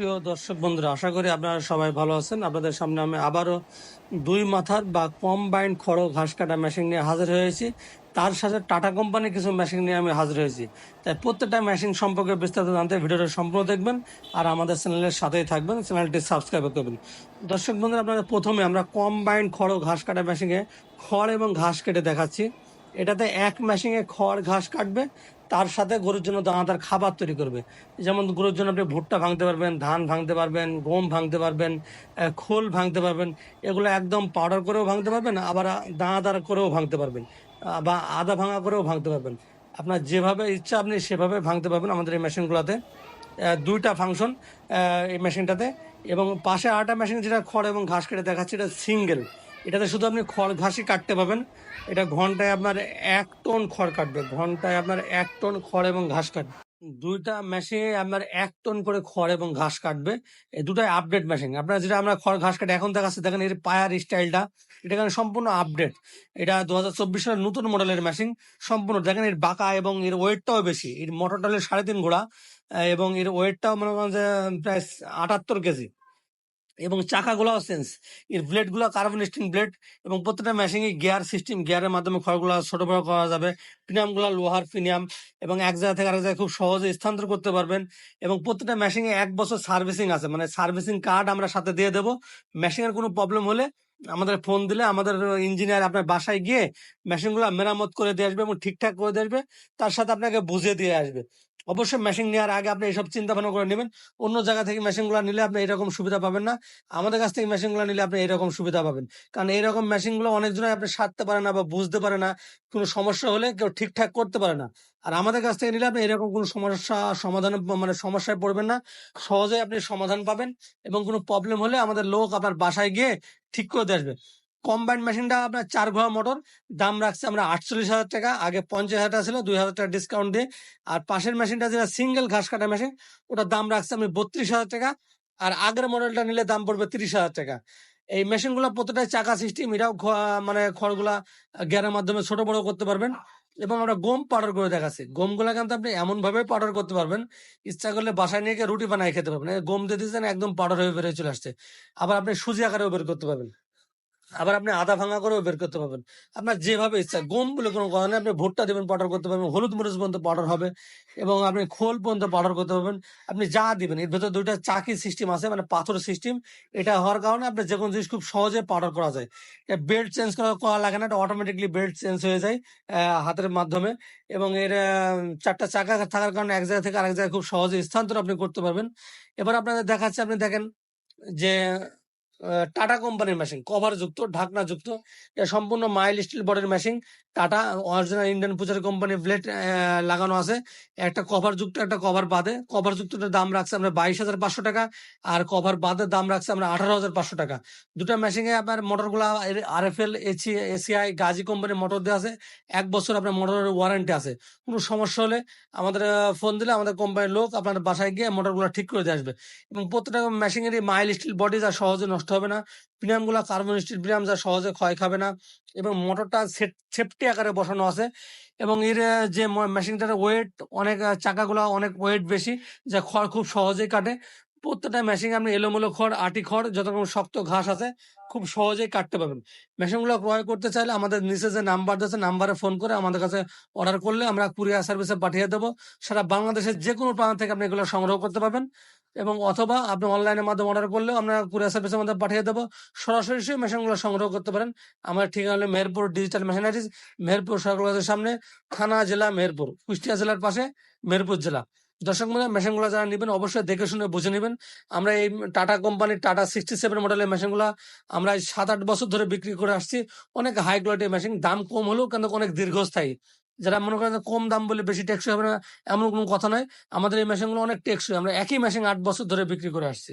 প্রিয় দর্শক বন্ধুরা, আশা করি আপনারা সবাই ভালো আছেন। আপনাদের সামনে আমি আবারও দুই মাথার বা কম্বাইন্ড খড় ঘাস কাটা মেশিন নিয়ে হাজির হয়েছি। তার সাথে টাটা কোম্পানির কিছু মেশিন নিয়ে আমি হাজির হয়েছি। তাই প্রত্যেকটা মেশিন সম্পর্কে বিস্তারিত জানতে ভিডিওটা সম্পূর্ণ দেখবেন আর আমাদের চ্যানেলের সাথেই থাকবেন চ্যানেলটি সাবস্ক্রাইব করবেন। দর্শক বন্ধুরা, আপনাদের প্রথমে আমরা কম্বাইন্ড খড় ঘাস কাটা মেশিনে খড় এবং ঘাস কেটে দেখাচ্ছি। এটাতে এক মেশিনে খড়, ঘাস কাটবে তার সাথে গরুর জন্য দানাদার খাবার তৈরি করবে। যেমন গরুর জন্য আপনি ভুট্টা ভাঙতে পারবেন, ধান ভাঙতে পারবেন, গম ভাঙতে পারবেন খোল ভাঙতে পারবেন, এগুলো একদম পাউডার করেও ভাঙতে পারবেন, আবার দানাদার করেও ভাঙতে পারবেন বা আদা ভাঙা করেও ভাঙতে পারবেন। আপনার যেভাবে ইচ্ছা আপনি সেভাবে ভাঙতে পারবেন আমাদের এই মেশিনগুলোতে। দুইটা ফাংশন এই মেশিনটাতে। এবং পাশে আরেকটা মেশিন যেটা খড় এবং ঘাস কেটে দেখাচ্ছে, এটা সিঙ্গেল এটাতে শুধু আপনি খড় ঘাসই কাটতে পাবেন। এটা ঘন্টায় আপনার এক টন খড় কাটবে। ঘন্টায় আপনার এক টন খড় এবং ঘাস কাটবে। দুইটা মেশিনে আপনার এক টন করে খড় এবং ঘাস কাটবে। এই দুটাই আপডেট মেশিন আপনার যেটা আমরা খড় ঘাস কাটে, এখন দেখাচ্ছে, দেখেন এর পায়ার স্টাইলটা এটা কিন্তু সম্পূর্ণ আপডেট এটা দু হাজার চব্বিশ সালের নতুন মডেলের মেশিন সম্পূর্ণ, দেখেন এর বাঁকা এবং এর ওয়েটটাও বেশি। এর মোটরটা হলো সাড়ে তিন ঘোড়া, এবং এর ওয়েটটাও মনে করেন যে প্রায় আটাত্তর কেজি। এবং চাকাগুলোও সেন্স এর ব্লেডগুলো কার্বন স্টিল ব্লেড এবং প্রত্যেকটা মেশিনে গিয়ার সিস্টেম গিয়ারের মাধ্যমে খড়গুলো ছোট বড় করা যাবে। পিনিয়ামগুলো লোহার পিনিয়াম এবং এক জায়গা থেকে আরেক জায়গায় খুব সহজে স্থানান্তর করতে পারবেন এবং প্রত্যেকটা মেশিনে এক বছর সার্ভিসিং আছে। মানে সার্ভিসিং কার্ড আমরা সাথে দিয়ে দেবো। মেশিনের কোনো প্রবলেম হলে আমাদের ফোন দিলে আমাদের ইঞ্জিনিয়ার আপনার বাসায় গিয়ে মেশিনগুলো মেরামত করে দিয়ে আসবে এবং ঠিকঠাক করে দিয়ে আসবে। তার সাথে আপনাকে বুঝিয়ে দিয়ে আসবে। অবশ্যই মেশিন নেওয়ার আগে আপনি এইসব চিন্তা ভাবনা করে নেবেন। অন্য জায়গা থেকে মেশিনগুলো নিলে আপনি এরকম সুবিধা পাবেন না। আমাদের কাছ থেকে মেশিনগুলো নিলে আপনি এরকম সুবিধা পাবেন। কারণ এইরকম মেশিনগুলো অনেকজনই আপনি সারতে পারে না বা বুঝতে পারে না। কোনো সমস্যা হলে কেউ ঠিকঠাক করতে পারে না। আর আমাদের কাছ থেকে নিলে আপনি এরকম কোনো সমস্যা সমাধান মানে সমস্যায় পড়বেন না। সহজে আপনি সমাধান পাবেন এবং কোনো প্রবলেম হলে আমাদের লোক আপনার বাসায় গিয়ে ঠিক করে দিয়ে আসবে। কম্বাইন্ড মেশিনটা আপনার চার ঘোড়া মোটর দাম রাখছে আমরা আটচল্লিশ হাজার টাকা, আগে পঞ্চাশ হাজার টাকা ছিল, দুই হাজার টাকা ডিসকাউন্ট দিয়ে। আর পাশের মেশিনটা যেটা সিঙ্গেল ঘাস কাটা মেশিন ওটার দাম রাখছে আমি বত্রিশ হাজার টাকা। আর আগের মডেলটা নিলে দাম পড়বে তিরিশ হাজার টাকা। এই মেশিনগুলো প্রত্যেকটাই চাকা সিস্টেম এটাও মানে খড়গুলা গ্যারের মাধ্যমে ছোট, বড় করতে পারবেন। এবং আমরা গম পাউডার করে দেখাচ্ছি। গমগুলা কিন্তু আপনি এমন ভাবে পাউডার করতে পারবেন, ইচ্ছা করলে বাসায় নিয়ে রুটি বানায় খেতে পারবেন। গম দিয়ে দিয়েছেন, একদম পাউডার হয়ে বেরিয়ে চলে আসছে। আবার আপনি সুজি আকারেও বের করতে পারবেন। আবার আপনি আদা ভাঙা করেও বের করতে পারবেন। আপনার যেভাবে ইচ্ছা গম বলে কোনো কথা নেই। আপনি ভুট্টা দেবেন পাউডার করতে পারবেন হলুদ মরিচ পর্যন্ত পাউডার হবে এবং আপনি খোল পর্যন্ত পাউডার করতে পারবেন। আপনি যা দিবেন এর ভেতর দুইটা চাকি সিস্টেম আছে মানে পাথর সিস্টেম। এটা হওয়ার কারণে আপনি যে কোনো জিনিস খুব সহজে পাউডার করা যায়। বেল্ট চেঞ্জ করা করা লাগে না এটা অটোমেটিকলি বেল্ট চেঞ্জ হয়ে যায় হাতের মাধ্যমে এবং এর চারটা চাকা থাকার কারণে এক জায়গা থেকে আরেক জায়গায় খুব সহজে স্থানান্তর আপনি করতে পারবেন। এবার আপনাদের দেখাচ্ছে আপনি দেখেন যে টাটা কোম্পানির মেশিন কভার যুক্ত, ঢাকনা যুক্ত এটা সম্পূর্ণ মাইল স্টিল বডির machine Tata original Indian Pujari company blade লাগানো আছে। একটা কভার যুক্ত, একটা কভার বাদে। কভার যুক্তটার দাম রাখছে আমরা বাইশ হাজার পাঁচশো টাকা, আর কভার বাদে দাম রাখছে আমরা আঠারো হাজার পাঁচশো টাকা। দুটো মেশিনে আপনার মোটরগুলো R F L AC ACI Gazi কোম্পানির মোটর দেওয়া আছে। এক বছর আপনার মোটরের ওয়ারেন্টি আছে। কোনো সমস্যা হলে আমাদের ফোন দিলে আমাদের কোম্পানির লোক আপনার বাসায় গিয়ে মোটরগুলো ঠিক করে দিয়ে আসবে। এবং প্রত্যেকটা মেশিনেরই মাইল স্টিল বডি যা সহজে নষ্ট হবে না। প্রিমিয়ামগুলো কার্বন স্টিল প্রিমিয়াম যা সহজে ক্ষয় খাবে না এবং মোটরটা সেফটি আকারে বসানো আছে এবং এর যে মেশিনটার ওয়েট অনেক চাকাগুলো অনেক ওয়েট বেশি যা খড় খুব সহজেই কাটে। প্রত্যেকটা মেশিন আপনি এলোমেলো খড়, আটি খড় যত রকম শক্ত ঘাস আছে খুব সহজেই কাটতে পারবেন। মেশিনগুলো ক্রয় করতে চাইলে আমাদের নিচে যে নাম্বার আছে নাম্বারে ফোন করে আমাদের কাছে অর্ডার করলে আমরা কুরিয়ার সার্ভিসে পাঠিয়ে দেবো। সারা বাংলাদেশের যে কোনো প্রান্ত থেকে আপনি এগুলো সংগ্রহ করতে পারবেন। এবং অথবা আপনি অনলাইনের মাধ্যমে অর্ডার করলেও আমরা কুরিয়ার সার্ভিসের মধ্যে পাঠিয়ে দেবো। সরাসরি সেই মেশিনগুলো সংগ্রহ করতে পারেন। আমার ঠিকানা হলো মেহেরপুর ডিজিটাল মেশিনারিজ মেহেরপুর সরকারের সামনে, থানা জেলা মেহেরপুর, কুষ্টিয়া জেলার পাশে মেহেরপুর জেলা। দর্শক মনে মেশিনগুলো যারা নেবেন, অবশ্যই দেখে শুনে বুঝে নেবেন। আমরা এই টাটা কোম্পানির টাটা সিক্সটি সেভেন মডেলের মেশিনগুলো আমরা সাত আট বছর ধরে বিক্রি করে আসছি। অনেক হাই কোয়ালিটির মেশিন দাম কম হলেও কিন্তু অনেক দীর্ঘস্থায়ী। যারা মনে করেন কম দাম বলে বেশি টেকসই হবে না, এমন কোনো কথা নয়। আমাদের এই মেশিনগুলো অনেক টেকসই। আমরা একই মেশিন আট বছর ধরে বিক্রি করে আসছি।